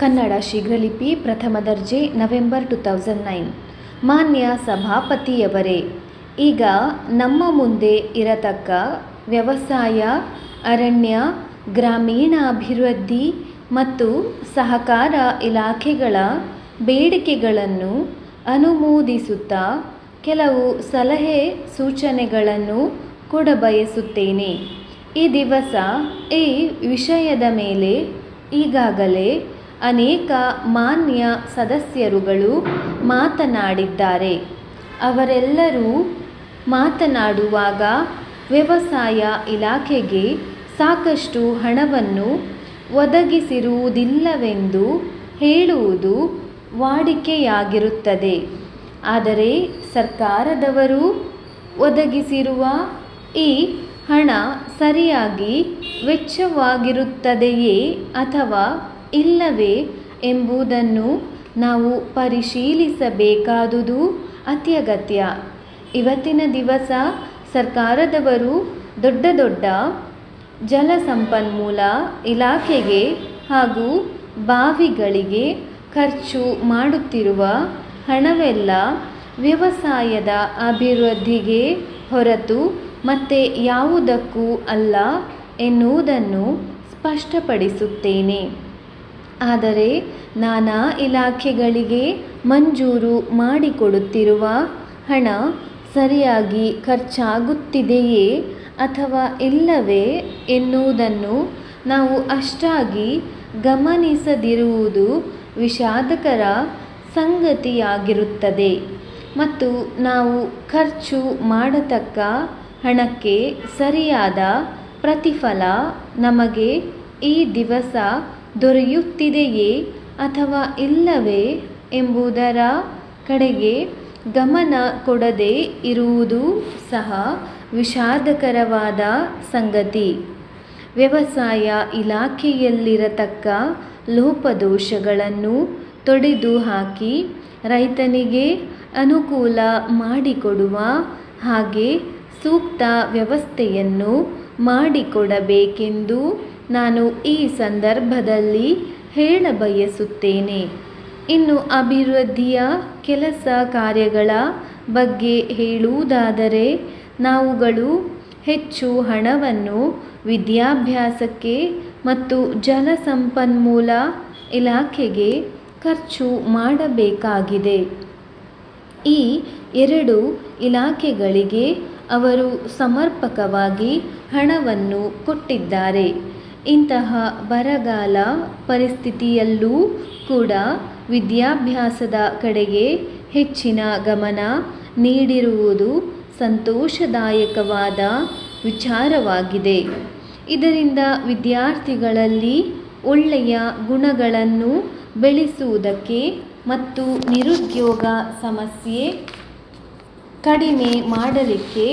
ಕನ್ನಡ ಶೀಘ್ರಲಿಪಿ ಪ್ರಥಮ ದರ್ಜೆ November two thousand nine. ಮಾನ್ಯ ಸಭಾಪತಿಯವರೇ, ಈಗ ನಮ್ಮ ಮುಂದೆ ಇರತಕ್ಕ ವ್ಯವಸಾಯ, ಅರಣ್ಯ, ಗ್ರಾಮೀಣಾಭಿವೃದ್ಧಿ ಮತ್ತು ಸಹಕಾರ ಇಲಾಖೆಗಳ ಬೇಡಿಕೆಗಳನ್ನು ಅನುಮೋದಿಸುತ್ತಾ ಕೆಲವು ಸಲಹೆ ಸೂಚನೆಗಳನ್ನು ಕೊಡಬಯಸುತ್ತೇನೆ ಈ ದಿವಸ ಈ ವಿಷಯದ ಮೇಲೆ ಈಗಾಗಲೇ ಅನೇಕ ಮಾನ್ಯ ಸದಸ್ಯರುಗಳು ಮಾತನಾಡಿದ್ದಾರೆ. ಅವರೆಲ್ಲರೂ ಮಾತನಾಡುವಾಗ ವ್ಯವಸಾಯ ಇಲಾಖೆಗೆ ಸಾಕಷ್ಟು ಹಣವನ್ನು ಒದಗಿಸಿರುವುದಿಲ್ಲವೆಂದು ಹೇಳುವುದು ವಾಡಿಕೆಯಾಗಿರುತ್ತದೆ. ಆದರೆ ಸರ್ಕಾರದವರು ಒದಗಿಸಿರುವ ಈ ಹಣ ಸರಿಯಾಗಿ ವೆಚ್ಚವಾಗಿರುತ್ತದೆಯೇ ಅಥವಾ ಇಲ್ಲವೇ ಎಂಬುದನ್ನು ನಾವು ಪರಿಶೀಲಿಸಬೇಕಾದುದು ಅತ್ಯಗತ್ಯ. ಇವತ್ತಿನ ದಿವಸ ಸರ್ಕಾರದವರು ದೊಡ್ಡ ದೊಡ್ಡ ಜಲಸಂಪನ್ಮೂಲ ಇಲಾಖೆಗೆ ಹಾಗೂ ಬಾವಿಗಳಿಗೆ ಖರ್ಚು ಮಾಡುತ್ತಿರುವ ಹಣವೆಲ್ಲ ವ್ಯವಸಾಯದ ಅಭಿವೃದ್ಧಿಗೆ ಹೊರತು ಮತ್ತೆ ಯಾವುದಕ್ಕೂ ಅಲ್ಲ ಎನ್ನುವುದನ್ನು ಸ್ಪಷ್ಟಪಡಿಸುತ್ತೇನೆ. ಆದರೆ ನಾನಾ ಇಲಾಖೆಗಳಿಗೆ ಮಂಜೂರು ಮಾಡಿಕೊಡುತ್ತಿರುವ ಹಣ ಸರಿಯಾಗಿ ಖರ್ಚಾಗುತ್ತಿದೆಯೇ ಅಥವಾ ಇಲ್ಲವೇ ಎನ್ನುವುದನ್ನು ನಾವು ಅಷ್ಟಾಗಿ ಗಮನಿಸದಿರುವುದು ವಿಷಾದಕರ ಸಂಗತಿಯಾಗಿರುತ್ತದೆ. ಮತ್ತು ನಾವು ಖರ್ಚು ಮಾಡತಕ್ಕ ಹಣಕ್ಕೆ ಸರಿಯಾದ ಪ್ರತಿಫಲ ನಮಗೆ ಈ ದಿವಸ ದೊರೆಯುತ್ತಿದೆಯೇ ಅಥವಾ ಇಲ್ಲವೇ ಎಂಬುದರ ಕಡೆಗೆ ಗಮನ ಕೊಡದೇ ಇರುವುದು ಸಹ ವಿಷಾದಕರವಾದ ಸಂಗತಿ. ವ್ಯವಸಾಯ ಇಲಾಖೆಯಲ್ಲಿರತಕ್ಕ ಲೋಪದೋಷಗಳನ್ನು ತೊಡೆದು ಹಾಕಿ ರೈತನಿಗೆ ಅನುಕೂಲ ಮಾಡಿಕೊಡುವ ಹಾಗೆ ಸೂಕ್ತ ವ್ಯವಸ್ಥೆಯನ್ನು ಮಾಡಿಕೊಡಬೇಕೆಂದು ನಾನು ಈ ಸಂದರ್ಭದಲ್ಲಿ ಹೇಳಬಯಸುತ್ತೇನೆ ಇನ್ನು ಅಭಿವೃದ್ಧಿಯ ಕೆಲಸ ಕಾರ್ಯಗಳ ಬಗ್ಗೆ ಹೇಳುವುದಾದರೆ, ನಾವುಗಳು ಹೆಚ್ಚು ಹಣವನ್ನು ವಿದ್ಯಾಭ್ಯಾಸಕ್ಕೆ ಮತ್ತು ಜಲಸಂಪನ್ಮೂಲ ಇಲಾಖೆಗೆ ಖರ್ಚು ಮಾಡಬೇಕಾಗಿದೆ. ಈ ಎರಡು ಇಲಾಖೆಗಳಿಗೆ ಅವರು ಸಮರ್ಪಕವಾಗಿ ಹಣವನ್ನು ಕೊಟ್ಟಿದ್ದಾರೆ. ಇಂತಹ ಬರಗಾಲ ಪರಿಸ್ಥಿತಿಯಲ್ಲೂ ಕೂಡ ವಿದ್ಯಾಭ್ಯಾಸದ ಕಡೆಗೆ ಹೆಚ್ಚಿನ ಗಮನ ನೀಡಿರುವುದು ಸಂತೋಷದಾಯಕವಾದ ವಿಚಾರವಾಗಿದೆ. ಇದರಿಂದ ವಿದ್ಯಾರ್ಥಿಗಳಲ್ಲಿ ಒಳ್ಳೆಯ ಗುಣಗಳನ್ನು ಬೆಳೆಸುವುದಕ್ಕೆ ಮತ್ತು ನಿರುದ್ಯೋಗ ಸಮಸ್ಯೆ ಕಡಿಮೆ ಮಾಡಲಿಕ್ಕೆ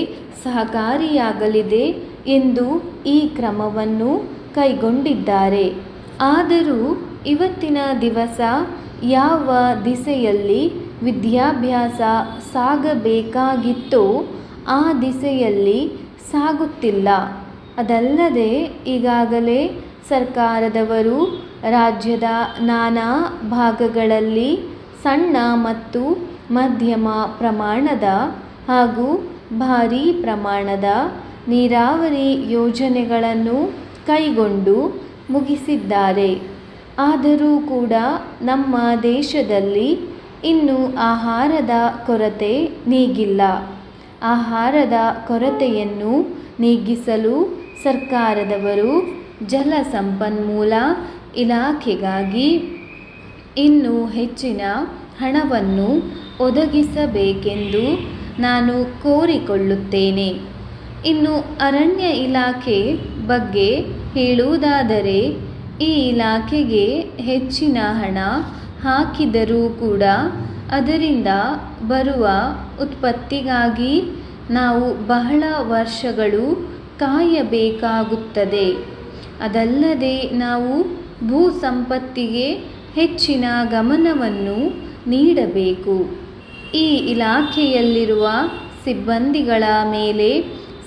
ಸಹಕಾರಿಯಾಗಲಿದೆ ಎಂದು ಈ ಕ್ರಮವನ್ನು ಕೈಗೊಂಡಿದ್ದಾರೆ. ಆದರೂ ಇವತ್ತಿನ ದಿವಸ ಯಾವ ದಿಸೆಯಲ್ಲಿ ವಿದ್ಯಾಭ್ಯಾಸ ಸಾಗಬೇಕಾಗಿತ್ತೋ ಆ ದಿಸೆಯಲ್ಲಿ ಸಾಗುತ್ತಿಲ್ಲ. ಅದಲ್ಲದೆ ಈಗಾಗಲೇ ಸರ್ಕಾರದವರು ರಾಜ್ಯದ ನಾನಾ ಭಾಗಗಳಲ್ಲಿ ಸಣ್ಣ ಮತ್ತು ಮಧ್ಯಮ ಪ್ರಮಾಣದ ಹಾಗೂ ಭಾರೀ ಪ್ರಮಾಣದ ನೀರಾವರಿ ಯೋಜನೆಗಳನ್ನು ಕೈಗೊಂಡು ಮುಗಿಸಿದ್ದಾರೆ. ಆದರೂ ಕೂಡ ನಮ್ಮ ದೇಶದಲ್ಲಿ ಇನ್ನೂ ಆಹಾರದ ಕೊರತೆ ನೀಗಿಲ್ಲ. ಆಹಾರದ ಕೊರತೆಯನ್ನು ನೀಗಿಸಲು ಸರ್ಕಾರದವರು ಜಲ ಸಂಪನ್ಮೂಲ ಇಲಾಖೆಗಾಗಿ ಇನ್ನೂ ಹೆಚ್ಚಿನ ಹಣವನ್ನು ಒದಗಿಸಬೇಕೆಂದು ನಾನು ಕೋರಿಕೊಳ್ಳುತ್ತೇನೆ. ಇನ್ನು ಅರಣ್ಯ ಇಲಾಖೆ ಬಗ್ಗೆ ಹೇಳುವುದಾದರೆ, ಈ ಇಲಾಖೆಗೆ ಹೆಚ್ಚಿನ ಹಣ ಹಾಕಿದರೂ ಕೂಡ ಅದರಿಂದ ಬರುವ ಉತ್ಪತ್ತಿಗಾಗಿ ನಾವು ಬಹಳ ವರ್ಷಗಳು ಕಾಯಬೇಕಾಗುತ್ತದೆ. ಅದಲ್ಲದೆ ನಾವು ಭೂ ಸಂಪತ್ತಿಗೆ ಹೆಚ್ಚಿನ ಗಮನವನ್ನು ನೀಡಬೇಕು. ಈ ಇಲಾಖೆಯಲ್ಲಿರುವ ಸಿಬ್ಬಂದಿಗಳ ಮೇಲೆ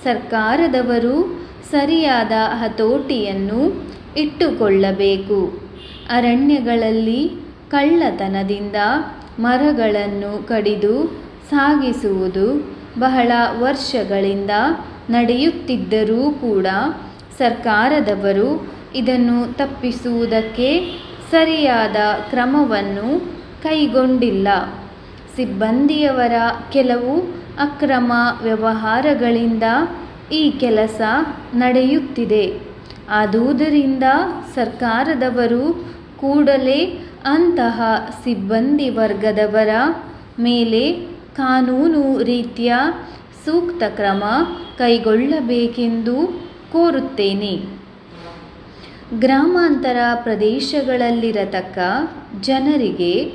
ಸರ್ಕಾರದವರು ಸರಿಯಾದ ಹತೋಟಿಯನ್ನು ಇಟ್ಟುಕೊಳ್ಳಬೇಕು. ಅರಣ್ಯಗಳಲ್ಲಿ ಕಳ್ಳತನದಿಂದ ಮರಗಳನ್ನು ಕಡಿದು ಸಾಗಿಸುವುದು ಬಹಳ ವರ್ಷಗಳಿಂದ ನಡೆಯುತ್ತಿದ್ದರೂ ಕೂಡ ಸರ್ಕಾರದವರು ಇದನ್ನು ತಪ್ಪಿಸುವುದಕ್ಕೆ ಸರಿಯಾದ ಕ್ರಮವನ್ನು ಕೈಗೊಂಡಿಲ್ಲ. ಸಿಬ್ಬಂದಿಯವರ ಕೆಲವು ಅಕ್ರಮ ವ್ಯವಹಾರಗಳಿಂದ ಈ ಕೆಲಸ ನಡೆಯುತ್ತಿದೆ. ಆದುದರಿಂದ ಸರ್ಕಾರದವರು ಕೂಡಲೇ ಅಂತಹ ಸಿಬ್ಬಂದಿ ವರ್ಗದವರ ಮೇಲೆ ಕಾನೂನು ರೀತಿಯ ಸೂಕ್ತ ಕ್ರಮ ಕೈಗೊಳ್ಳಬೇಕೆಂದು ಕೋರುತ್ತೇನೆ. ಗ್ರಾಮಾಂತರ ಪ್ರದೇಶಗಳಲ್ಲಿರತಕ್ಕ ಜನರಿಗೆ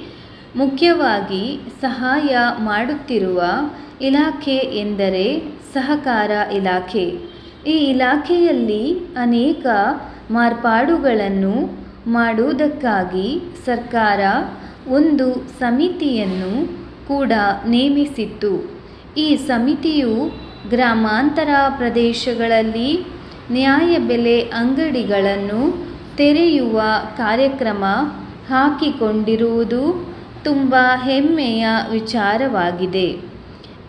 ಮುಖ್ಯವಾಗಿ ಸಹಾಯ ಮಾಡುತ್ತಿರುವ ಇಲಾಖೆ ಎಂದರೆ ಸಹಕಾರ ಇಲಾಖೆ. ಈ ಇಲಾಖೆಯಲ್ಲಿ ಅನೇಕ ಮಾರ್ಪಾಡುಗಳನ್ನು ಮಾಡುವುದಕ್ಕಾಗಿ ಸರ್ಕಾರ ಒಂದು ಸಮಿತಿಯನ್ನು ಕೂಡ ನೇಮಿಸಿತ್ತು. ಈ ಸಮಿತಿಯು ಗ್ರಾಮಾಂತರ ಪ್ರದೇಶಗಳಲ್ಲಿ ನ್ಯಾಯಬೆಲೆ ಅಂಗಡಿಗಳನ್ನು ತೆರೆಯುವ ಕಾರ್ಯಕ್ರಮ ಹಾಕಿಕೊಂಡಿರುವುದು ತುಂಬ ಹೆಮ್ಮೆಯ ವಿಚಾರವಾಗಿದೆ.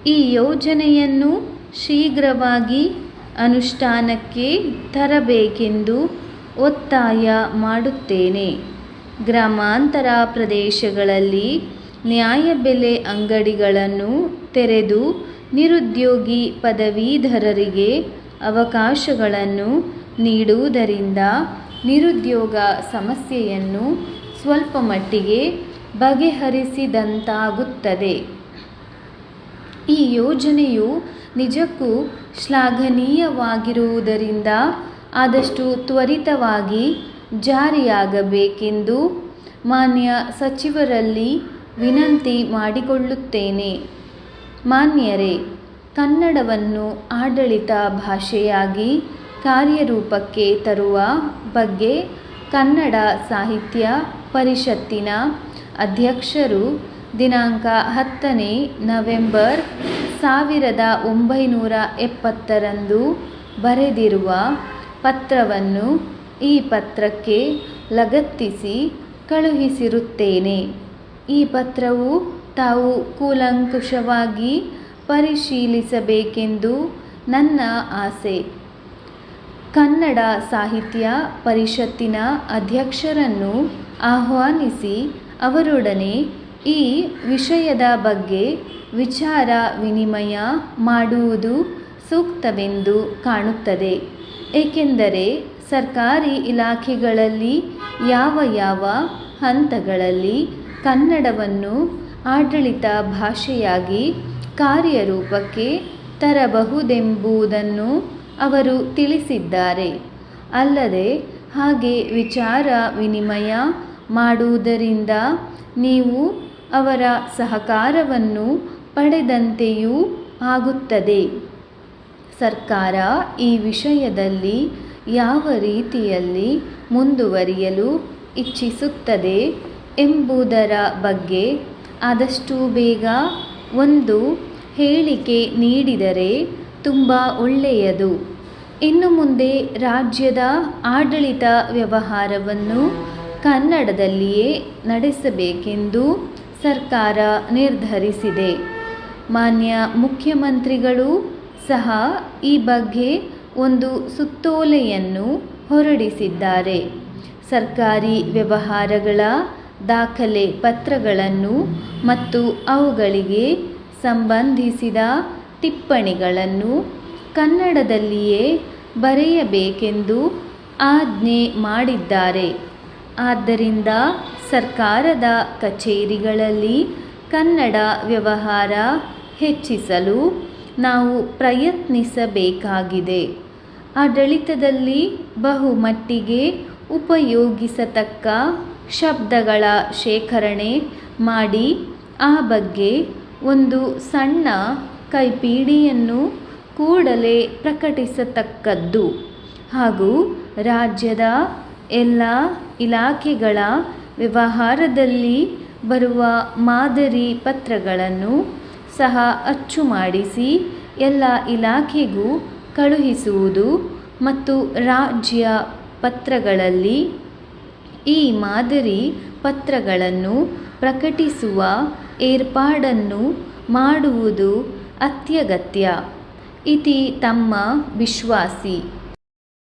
ಈ ಯೋಜನೆಯನ್ನು ಶೀಘ್ರವಾಗಿ ಅನುಷ್ಠಾನಕ್ಕೆ ತರಬೇಕೆಂದು ಒತ್ತಾಯ ಮಾಡುತ್ತೇನೆ. ಗ್ರಾಮಾಂತರ ಪ್ರದೇಶಗಳಲ್ಲಿ ನ್ಯಾಯಬೆಲೆ ಅಂಗಡಿಗಳನ್ನು ತೆರೆದು ನಿರುದ್ಯೋಗಿ ಪದವೀಧರರಿಗೆ ಅವಕಾಶಗಳನ್ನು ನೀಡುವುದರಿಂದ ನಿರುದ್ಯೋಗ ಸಮಸ್ಯೆಯನ್ನು ಸ್ವಲ್ಪ ಮಟ್ಟಿಗೆ ಬಗೆಹರಿಸಿದಂತಾಗುತ್ತದೆ. ಈ ಯೋಜನೆಯು ನಿಜಕ್ಕೂ ಶ್ಲಾಘನೀಯವಾಗಿರುವುದರಿಂದ ಆದಷ್ಟು ತ್ವರಿತವಾಗಿ ಜಾರಿಯಾಗಬೇಕೆಂದು ಮಾನ್ಯ ಸಚಿವರಲ್ಲಿ ವಿನಂತಿ ಮಾಡಿಕೊಳ್ಳುತ್ತೇನೆ. ಮಾನ್ಯರೇ, ಕನ್ನಡವನ್ನು ಆಡಳಿತ ಭಾಷೆಯಾಗಿ ಕಾರ್ಯರೂಪಕ್ಕೆ ತರುವ ಬಗ್ಗೆ ಕನ್ನಡ ಸಾಹಿತ್ಯ ಪರಿಷತ್ತಿನ ಅಧ್ಯಕ್ಷರು ದಿನಾಂಕ ಹತ್ತನೇ ನವೆಂಬರ್ ಸಾವಿರದ ಒಂಬೈನೂರ ಎಪ್ಪತ್ತರಂದು ಬರೆದಿರುವ ಪತ್ರವನ್ನು ಈ ಪತ್ರಕ್ಕೆ ಲಗತ್ತಿಸಿ ಕಳುಹಿಸಿರುತ್ತೇನೆ. ಈ ಪತ್ರವು ತಾವು ಕೂಲಂಕುಷವಾಗಿ ಪರಿಶೀಲಿಸಬೇಕೆಂದು ನನ್ನ ಆಸೆ. ಕನ್ನಡ ಸಾಹಿತ್ಯ ಪರಿಷತ್ತಿನ ಅಧ್ಯಕ್ಷರನ್ನು ಆಹ್ವಾನಿಸಿ ಅವರೊಡನೆ ಈ ವಿಷಯದ ಬಗ್ಗೆ ವಿಚಾರ ವಿನಿಮಯ ಮಾಡುವುದು ಸೂಕ್ತವೆಂದು ಕಾಣುತ್ತದೆ. ಏಕೆಂದರೆ ಸರ್ಕಾರಿ ಇಲಾಖೆಗಳಲ್ಲಿ ಯಾವ ಯಾವ ಹಂತಗಳಲ್ಲಿ ಕನ್ನಡವನ್ನು ಆಡಳಿತ ಭಾಷೆಯಾಗಿ ಕಾರ್ಯರೂಪಕ್ಕೆ ತರಬಹುದೆಂಬುದನ್ನು ಅವರು ತಿಳಿಸಿದ್ದಾರೆ. ಅಲ್ಲದೆ ಹಾಗೆ ವಿಚಾರ ವಿನಿಮಯ ಮಾಡುವುದರಿಂದ ನೀವು ಅವರ ಸಹಕಾರವನ್ನು ಪಡೆದಂತೆಯೂ ಆಗುತ್ತದೆ. ಸರ್ಕಾರ ಈ ವಿಷಯದಲ್ಲಿ ಯಾವ ರೀತಿಯಲ್ಲಿ ಮುಂದುವರಿಯಲು ಇಚ್ಛಿಸುತ್ತದೆ ಎಂಬುದರ ಬಗ್ಗೆ ಆದಷ್ಟು ಬೇಗ ಒಂದು ಹೇಳಿಕೆ ನೀಡಿದರೆ ತುಂಬ ಒಳ್ಳೆಯದು. ಇನ್ನು ಮುಂದೆ ರಾಜ್ಯದ ಆಡಳಿತ ವ್ಯವಹಾರವನ್ನು ಕನ್ನಡದಲ್ಲಿಯೇ ನಡೆಸಬೇಕೆಂದು ಸರ್ಕಾರ ನಿರ್ಧರಿಸಿದೆ. ಮಾನ್ಯ ಮುಖ್ಯಮಂತ್ರಿಗಳು ಸಹ ಈ ಬಗ್ಗೆ ಒಂದು ಸುತ್ತೋಲೆಯನ್ನು ಹೊರಡಿಸಿದ್ದಾರೆ. ಸರ್ಕಾರಿ ವ್ಯವಹಾರಗಳ ದಾಖಲೆ ಪತ್ರಗಳನ್ನು ಮತ್ತು ಅವುಗಳಿಗೆ ಸಂಬಂಧಿಸಿದ ಟಿಪ್ಪಣಿಗಳನ್ನು ಕನ್ನಡದಲ್ಲಿಯೇ ಬರೆಯಬೇಕೆಂದು ಆಜ್ಞೆ ಮಾಡಿದ್ದಾರೆ. ಆದ್ದರಿಂದ ಸರ್ಕಾರದ ಕಚೇರಿಗಳಲ್ಲಿ ಕನ್ನಡ ವ್ಯವಹಾರ ಹೆಚ್ಚಿಸಲು ನಾವು ಪ್ರಯತ್ನಿಸಬೇಕಾಗಿದೆ. ಆಡಳಿತದಲ್ಲಿ ಬಹುಮಟ್ಟಿಗೆ ಉಪಯೋಗಿಸತಕ್ಕ ಶಬ್ದಗಳ ಶೇಖರಣೆ ಮಾಡಿ ಆ ಬಗ್ಗೆ ಒಂದು ಸಣ್ಣ ಕೈಪಿಡಿಯನ್ನು ಕೂಡಲೇ ಪ್ರಕಟಿಸತಕ್ಕದ್ದು ಹಾಗೂ ರಾಜ್ಯದ ಎಲ್ಲ ಇಲಾಖೆಗಳ ವ್ಯವಹಾರದಲ್ಲಿ ಬರುವ ಮಾದರಿ ಪತ್ರಗಳನ್ನು ಸಹ ಅಚ್ಚು ಮಾಡಿಸಿ ಎಲ್ಲ ಇಲಾಖೆಗೂ ಕಳುಹಿಸುವುದು ಮತ್ತು ರಾಜ್ಯ ಪತ್ರಗಳಲ್ಲಿ ಈ ಮಾದರಿ ಪತ್ರಗಳನ್ನು ಪ್ರಕಟಿಸುವ ಏರ್ಪಾಡನ್ನು ಮಾಡುವುದು ಅತ್ಯಗತ್ಯ. ಇತಿ ತಮ್ಮ ವಿಶ್ವಾಸಿ.